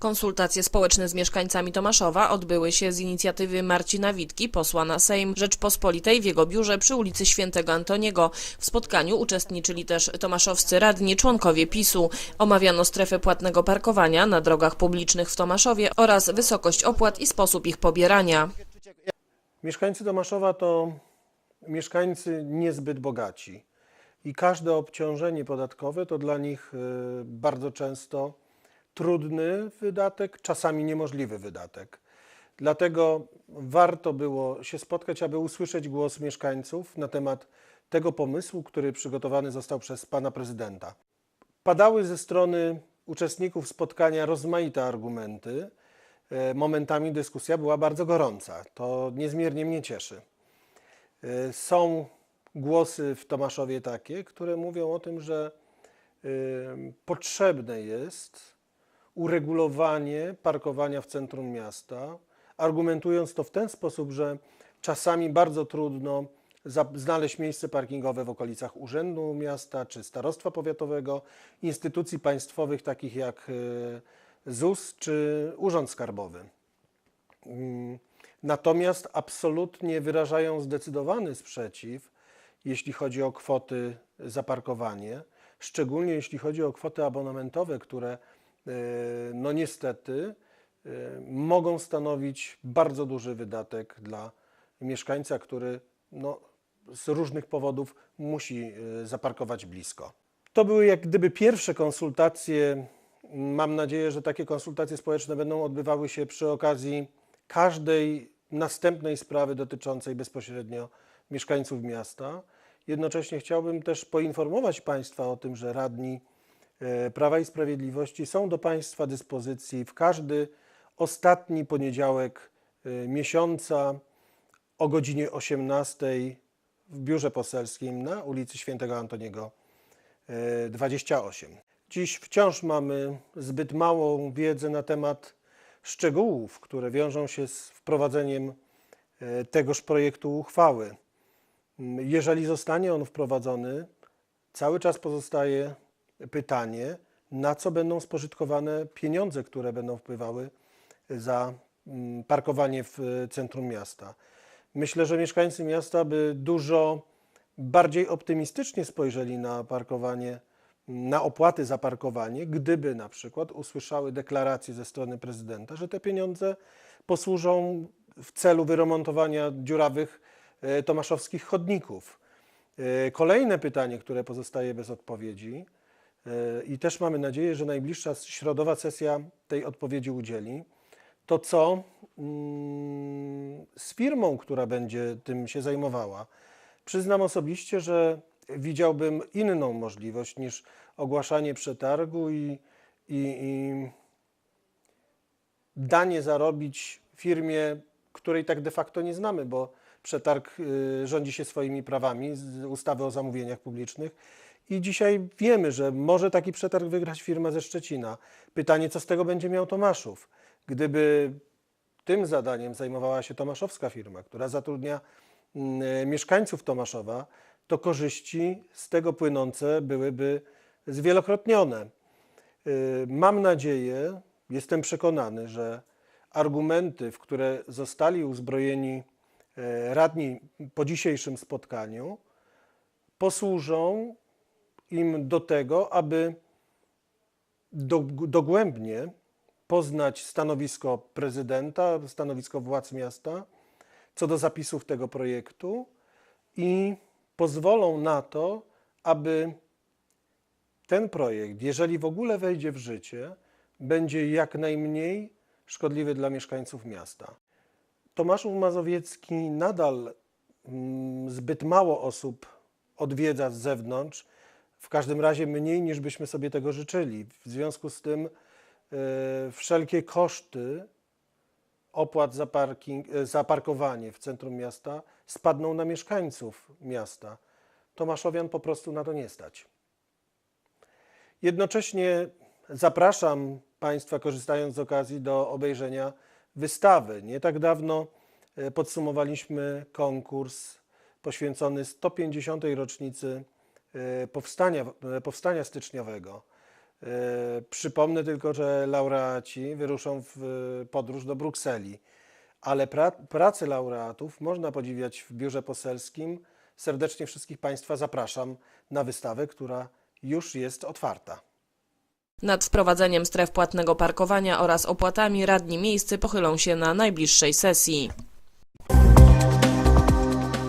Konsultacje społeczne z mieszkańcami Tomaszowa odbyły się z inicjatywy Marcina Witki, posła na Sejm Rzeczpospolitej w jego biurze przy ulicy Świętego Antoniego. W spotkaniu uczestniczyli też tomaszowscy radni, członkowie PiSu. Omawiano strefę płatnego parkowania na drogach publicznych w Tomaszowie oraz wysokość opłat i sposób ich pobierania. Mieszkańcy Tomaszowa to mieszkańcy niezbyt bogaci i każde obciążenie podatkowe to dla nich y, bardzo często trudny wydatek, czasami niemożliwy wydatek. Dlatego warto było się spotkać, aby usłyszeć głos mieszkańców na temat tego pomysłu, który przygotowany został przez pana prezydenta. Padały ze strony uczestników spotkania rozmaite argumenty. E, Momentami dyskusja była bardzo gorąca. To niezmiernie mnie cieszy. E, Są głosy w Tomaszowie takie, które mówią o tym, że e, potrzebne jest uregulowanie parkowania w centrum miasta, argumentując to w ten sposób, że czasami bardzo trudno znaleźć miejsce parkingowe w okolicach Urzędu Miasta czy Starostwa Powiatowego, instytucji państwowych takich jak e, ZUS czy Urząd Skarbowy. Mm, Natomiast absolutnie wyrażają zdecydowany sprzeciw, jeśli chodzi o kwoty za parkowanie, szczególnie jeśli chodzi o kwoty abonamentowe, które no niestety e, mogą stanowić bardzo duży wydatek dla mieszkańca, który no, z różnych powodów musi e, zaparkować blisko. To były jak gdyby pierwsze konsultacje. Mam nadzieję, że takie konsultacje społeczne będą odbywały się przy okazji każdej następnej sprawy dotyczącej bezpośrednio mieszkańców miasta. Jednocześnie chciałbym też poinformować Państwa o tym, że radni e, Prawa i Sprawiedliwości są do Państwa dyspozycji w każdy ostatni poniedziałek e, miesiąca o godzinie 18 w biurze poselskim na ulicy Świętego Antoniego e, 28. Dziś wciąż mamy zbyt małą wiedzę na temat szczegółów, które wiążą się z wprowadzeniem e, tegoż projektu uchwały. Jeżeli zostanie on wprowadzony, cały czas pozostaje pytanie, na co będą spożytkowane pieniądze, które będą wpływały za mm, parkowanie w e, centrum miasta. Myślę, że mieszkańcy miasta by dużo bardziej optymistycznie spojrzeli na parkowanie, na opłaty za parkowanie, gdyby na przykład usłyszały deklarację ze strony prezydenta, że te pieniądze posłużą w celu wyremontowania dziurawych e, tomaszowskich chodników. E, Kolejne pytanie, które pozostaje bez odpowiedzi i też mamy nadzieję, że najbliższa środowa sesja tej odpowiedzi udzieli, to co mm, z firmą, która będzie tym się zajmowała? Przyznam osobiście, że widziałbym inną możliwość niż ogłaszanie przetargu i, i, i danie zarobić firmie, której tak de facto nie znamy, bo przetarg y, rządzi się swoimi prawami z ustawy o zamówieniach publicznych. I dzisiaj wiemy, że może taki przetarg wygrać firma ze Szczecina. Pytanie, co z tego będzie miał Tomaszów? Gdyby tym zadaniem zajmowała się tomaszowska firma, która zatrudnia mm, mieszkańców Tomaszowa, to korzyści z tego płynące byłyby zwielokrotnione. Y, Mam nadzieję, jestem przekonany, że argumenty, w które zostali uzbrojeni e, radni po dzisiejszym spotkaniu, posłużą im do tego, aby do- dogłębnie poznać stanowisko prezydenta, stanowisko władz miasta co do zapisów tego projektu i pozwolą na to, aby ten projekt, jeżeli w ogóle wejdzie w życie, będzie jak najmniej szkodliwy dla mieszkańców miasta. Tomaszów Mazowiecki nadal mm, zbyt mało osób odwiedza z zewnątrz, w każdym razie mniej niż byśmy sobie tego życzyli. W związku z tym e, wszelkie koszty opłat za, parking, e, za parkowanie w centrum miasta spadną na mieszkańców miasta. Tomaszowian po prostu na to nie stać. Jednocześnie zapraszam Państwa, korzystając z okazji, do obejrzenia wystawy. Nie tak dawno e, podsumowaliśmy konkurs poświęcony 150. rocznicy powstania, e, powstania styczniowego. E, Przypomnę tylko, że laureaci wyruszą w e, podróż do Brukseli, ale pra, pracę laureatów można podziwiać w biurze poselskim. Serdecznie wszystkich Państwa zapraszam na wystawę, która już jest otwarta. Nad wprowadzeniem stref płatnego parkowania oraz opłatami radni miejscy pochylą się na najbliższej sesji.